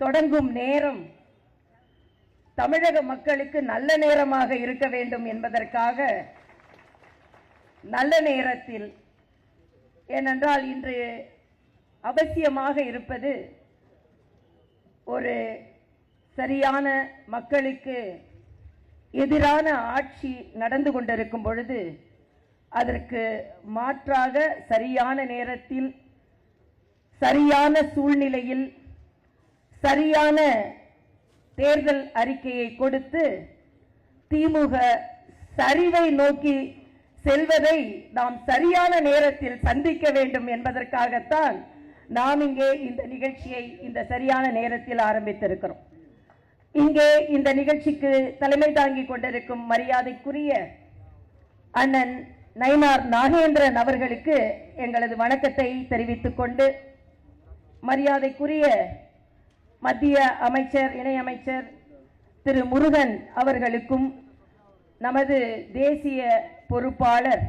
தொடங்கும் நேரம் தமிழக மக்களுக்கு நல்ல நேரமாக இருக்க வேண்டும் என்பதற்காக நல்ல நேரத்தில் ஏனென்றால் இன்று அவசியமாக இருப்பது ஒரு சரியான மக்களுக்கு எதிரான ஆட்சி நடந்து கொண்டிருக்கும் பொழுது அதற்கு மாற்றாக சரியான நேரத்தில் சரியான சூழ்நிலையில் சரியான தேர்தல் அறிக்கையை கொடுத்து திமுக சரிவை நோக்கி செல்வதை நாம் சரியான நேரத்தில் சந்திக்க வேண்டும் என்பதற்காகத்தான் நாம் இங்கே இந்த நிகழ்ச்சியை இந்த சரியான நேரத்தில் ஆரம்பித்திருக்கிறோம். இங்கே இந்த நிகழ்ச்சிக்கு தலைமை தாங்கிக் கொண்டிருக்கும் மரியாதைக்குரிய அண்ணன் நயினார் நாகேந்திரன் அவர்களுக்கு எங்களது வணக்கத்தை தெரிவித்துக் கொண்டு மரியாதைக்குரிய மத்திய அமைச்சர் இணையமைச்சர் திரு முருகன் அவர்களுக்கும் நமது தேசிய பொறுப்பாளர்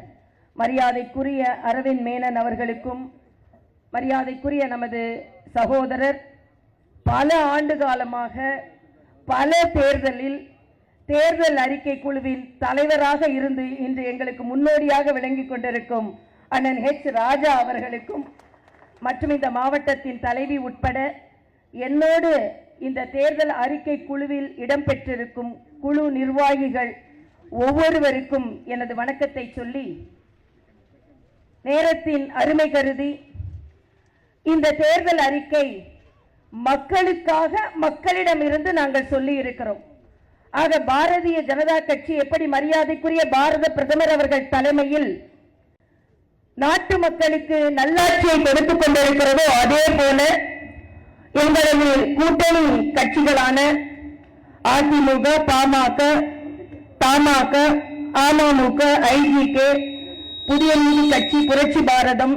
மரியாதைக்குரிய அரவிந்த் மேனன் அவர்களுக்கும் மரியாதைக்குரிய நமது சகோதரர் பல ஆண்டு காலமாக பல தேர்தலில் தேர்தல் அறிக்கை குழுவின் தலைவராக இருந்து இன்று எங்களுக்கு முன்னோடியாக விளங்கிக் கொண்டிருக்கும் அண்ணன் ஹெச் ராஜா அவர்களுக்கும் மற்றும் இந்த மாவட்டத்தின் தலைவி உட்பட என்னோடு இந்த தேர்தல் அறிக்கை குழுவில் இடம்பெற்றிருக்கும் குழு நிர்வாகிகள் ஒவ்வொருவருக்கும் எனது வணக்கத்தை சொல்லி நேரத்தின் அருமை கருதி இந்த தேர்தல் அறிக்கை மக்களுக்காக மக்களிடமிருந்து நாங்கள் சொல்லி இருக்கிறோம். ஆக பாரதிய ஜனதா கட்சி எப்படி மரியாதைக்குரிய பாரத பிரதமர் அவர்கள் தலைமையில் நாட்டு மக்களுக்கு நல்லாட்சியை கொடுத்துக் கொண்டிருக்கிறதோ அதே போல எங்களது கூட்டணி கட்சிகளான அதிமுக பாமக பாமக அமமுக ஐஜிகே புதிய நீதி கட்சி புரட்சி பாரதம்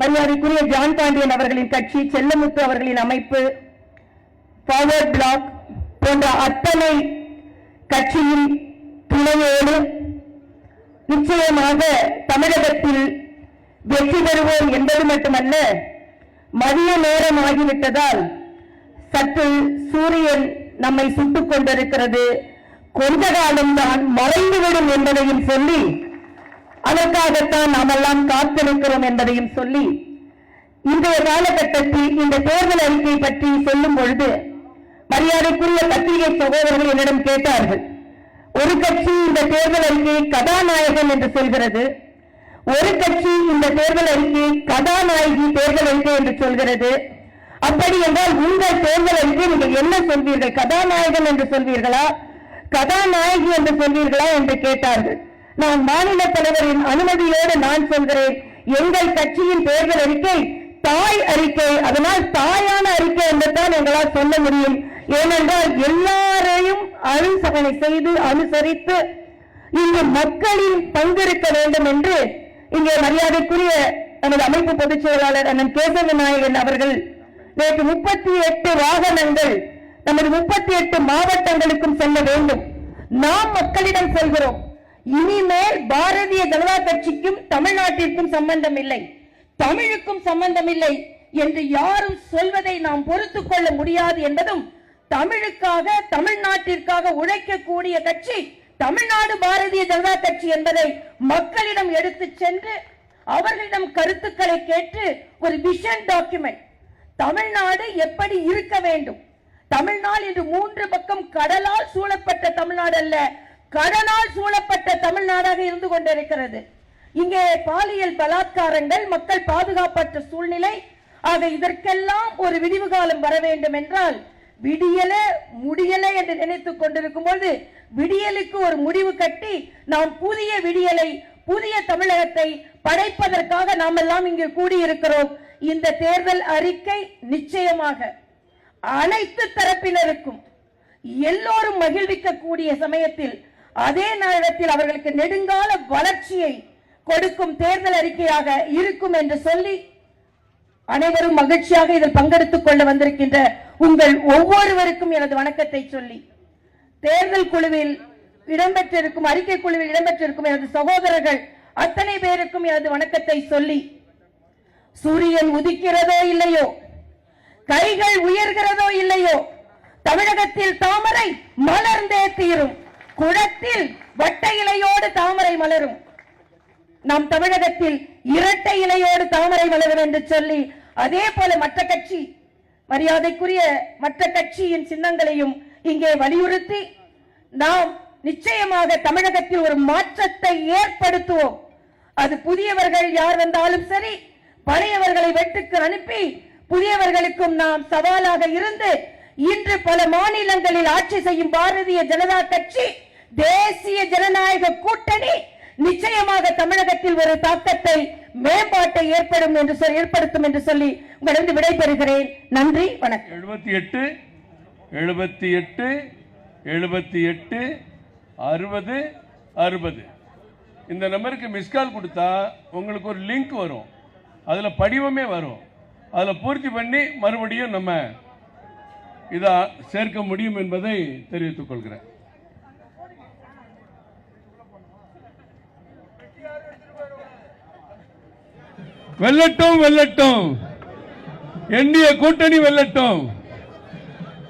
மரியாதைக்குரிய ஜான் பாண்டியன் அவர்களின் கட்சி செல்லமுத்து அவர்களின் அமைப்பு ஃபார்வர்ட் பிளாக் போன்ற அத்தனை கட்சியின் துணையோடு நிச்சயமாக தமிழகத்தில் வெற்றி பெறுவோம் என்பது மட்டுமல்ல மதிய நேரம் ஆகிவிட்டதால் சற்று சூரியன் நம்மை சுட்டுக் கொண்டிருக்கிறது. கொஞ்ச காலம்தான் மறைந்துவிடும் என்பதையும் சொல்லி அதற்காகத்தான் நாம் எல்லாம் காத்திருக்கிறோம் என்பதையும் சொல்லி இன்றைய காலகட்டத்தில் இந்த தேர்தல் அறிக்கை பற்றி சொல்லும் பொழுது மரியாதைக்குரிய பத்திரிகை சகோதரர்கள் என்னிடம் கேட்டார்கள். ஒரு கட்சி இந்த தேர்தல் அறிக்கையை கதாநாயகன் என்று சொல்கிறது. ஒரு கட்சி இந்த தேர்தல் அறிக்கை கதாநாயகி தேர்தல் அறிக்கை என்று சொல்கிறது. அப்படி என்றால் உங்கள் தேர்தல் அறிக்கை நீங்கள் என்ன சொல்வீர்கள்? கதாநாயகன் என்று சொல்வீர்களா? கதாநாயகி என்று சொல்வீர்களா என்று கேட்டார்கள். நான் மாநில தலைவரின் அனுமதியோடு நான் சொல்கிறேன். எங்கள் கட்சியின் தேர்தல் அறிக்கை தாய் அறிக்கை. அதனால் தாயான அறிக்கை என்று தான் எங்களால் சொல்ல முடியும். ஏனென்றால் எல்லாரையும் அனுசரணை செய்து அனுசரித்து இங்கு மக்களின் பங்கிருக்க வேண்டும் என்று இங்கே மரியாதைக்குரிய நமது அமைப்பு பொதுச் செயலாளர் அண்ணன் கேசவ நாயகன் அவர்கள் நேற்று முப்பத்தி எட்டு வாகனங்கள் நமது முப்பத்தி எட்டு மாவட்டங்களுக்கும் செல்ல வேண்டும். நாம் மக்களிடம் சொல்கிறோம். இனிமேல் பாரதிய ஜனதா கட்சிக்கும் தமிழ்நாட்டிற்கும் சம்பந்தம் இல்லை தமிழுக்கும் சம்பந்தம் இல்லை என்று யாரும் சொல்வதை நாம் பொறுத்துக் கொள்ள முடியாது என்பதும் தமிழுக்காக தமிழ்நாட்டிற்காக உழைக்கக்கூடிய கட்சி தமிழ்நாடு பாரதிய ஜனதா கட்சி என்பதை மக்களிடம் எடுத்து சென்று அவர்களிடம் கருத்துக்களை கேட்டு ஒரு விஷன் டாக்குமெண்ட் தமிழ்நாடு எப்படி இருக்க வேண்டும்? தமிழ்நாடு என்று மூன்று பக்கம் கடலால் சூழப்பட்ட தமிழ்நாடு அல்ல கடலால் சூழப்பட்ட தமிழ்நாடாக இருந்து கொண்டிருக்கிறது. இங்கே பாலியல் பலாத்காரங்கள் மக்கள் பாதுகாப்பற்ற சூழ்நிலை ஆக இதற்கெல்லாம் ஒரு விடிவு காலம் வர வேண்டும் என்றால் விடியல முடியல என்று நினைத்துக் கொண்டிருக்கும் போது விடியலுக்கு ஒரு முடிவு கட்டி நாம் புதிய விடியலை புதிய தமிழகத்தை படைப்பதற்காக நாம் எல்லாம் இங்கு கூடியிருக்கிறோம். இந்த தேர்தல் அறிக்கை நிச்சயமாக அனைத்து தரப்பினருக்கும் எல்லோரும் மகிழ்விக்கக்கூடிய சமயத்தில் அதே நேரத்தில் அவர்களுக்கு நெடுங்கால வளர்ச்சியை கொடுக்கும் தேர்தல் அறிக்கையாக இருக்கும் என்று சொல்லி அனைவரும் மகிழ்ச்சியாக இதில் பங்கெடுத்துக் கொள்ள வந்திருக்கின்ற உங்கள் ஒவ்வொருவருக்கும் எனது வணக்கத்தை சொல்லி தேர்தல் குழுவில் இடம்பெற்றிருக்கும் அறிக்கை குழுவில் இடம்பெற்றிருக்கும் எனது சகோதரர்கள் அத்தனை பேருக்கும் எனது வணக்கத்தை சொல்லி சூரியன் உதிக்கிறதோ இல்லையோ கைகள் உயர்கிறதோ இல்லையோ தமிழகத்தில் தாமரை மலர்ந்தே தீரும். குளத்தில் வட்ட இலையோடு தாமரை மலரும். நம் தமிழகத்தில் இரட்டை இலையோடு தாமரை மலரும் என்று சொல்லி அதே போல மற்ற கட்சி மரியாதைக்குரிய மற்ற கட்சியின் சின்னங்களையும் இங்கே வலியுறுத்தி நாம் நிச்சயமாக தமிழகத்தில் ஒரு மாற்றத்தை ஏற்படுத்துவோம். அது புதியவர்கள் யார் வந்தாலும் சரி பழையவர்களை வெட்டுக்கு அனுப்பி புதியவர்களுக்கும் நாம் சவாலாக இருந்து இன்று பல மாநிலங்களில் ஆட்சி செய்யும் பாரதிய ஜனதா கட்சி தேசிய ஜனநாயக கூட்டணி நிச்சயமாக தமிழகத்தில் ஒரு தாக்கத்தை மேம்பாட்டை ஏற்படும் என்று ஏற்படுத்தும் என்று சொல்லி உங்களிடம் விடைபெறுகிறேன். நன்றி வணக்கம். எழுபத்தி எட்டு எழுபத்தி எட்டு எழுபத்தி எட்டு அறுபது அறுபது. இந்த நம்பருக்கு மிஸ்கால் கொடுத்தா உங்களுக்கு ஒரு லிங்க் வரும். அதில் படிவமே வரும். அதில் பூர்த்தி பண்ணி மறுபடியும் நம்ம இதை சேர்க்க முடியும் என்பதை தெரிவித்துக் கொள்கிறேன். வெல்லட்டும் வெல்லட்டும். எண்ணிய கூட்டணி வெல்லட்டும்.